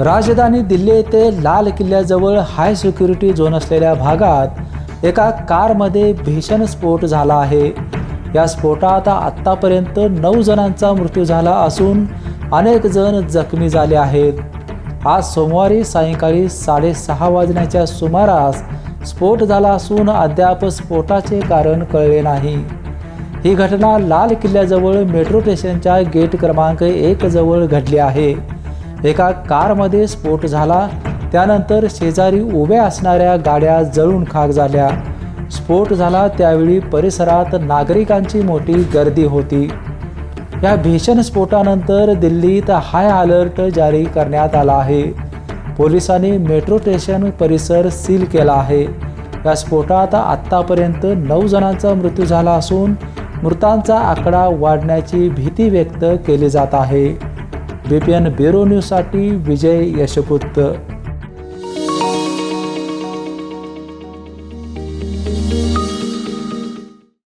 राजधानी दिल्ली येथे लाल किल्ल्याजवळ हाय सिक्युरिटी झोन असलेल्या भागात एका कारमध्ये भीषण स्फोट झाला आहे. या स्फोटात आत्तापर्यंत नऊ जणांचा मृत्यू झाला असून अनेक जण जखमी झाले आहेत. आज सोमवारी सायंकाळी साडेसहा वाजण्याच्या सुमारास स्फोट झाला असून अद्याप स्फोटाचे कारण कळले नाही. ही घटना लाल किल्ल्याजवळ मेट्रो स्टेशनच्या गेट क्रमांक एक जवळ घडली आहे. एका कारमध्ये स्फोट झाला. त्यानंतर शेजारी उभ्या असणाऱ्या गाड्या जळून खाक झाल्या. स्फोट झाला त्यावेळी परिसरात नागरिकांची मोठी गर्दी होती. या भीषण स्फोटानंतर दिल्लीत हाय अलर्ट जारी करण्यात आला आहे. पोलिसांनी मेट्रो स्टेशन परिसर सील केला आहे. या स्फोटात आत्तापर्यंत नऊ जणांचा मृत्यू झाला असून मृतांचा आकडा वाढण्याची भीती व्यक्त केली जात आहे. बी पी ब्युरो न्यूजसाठी विजय यशपुत्र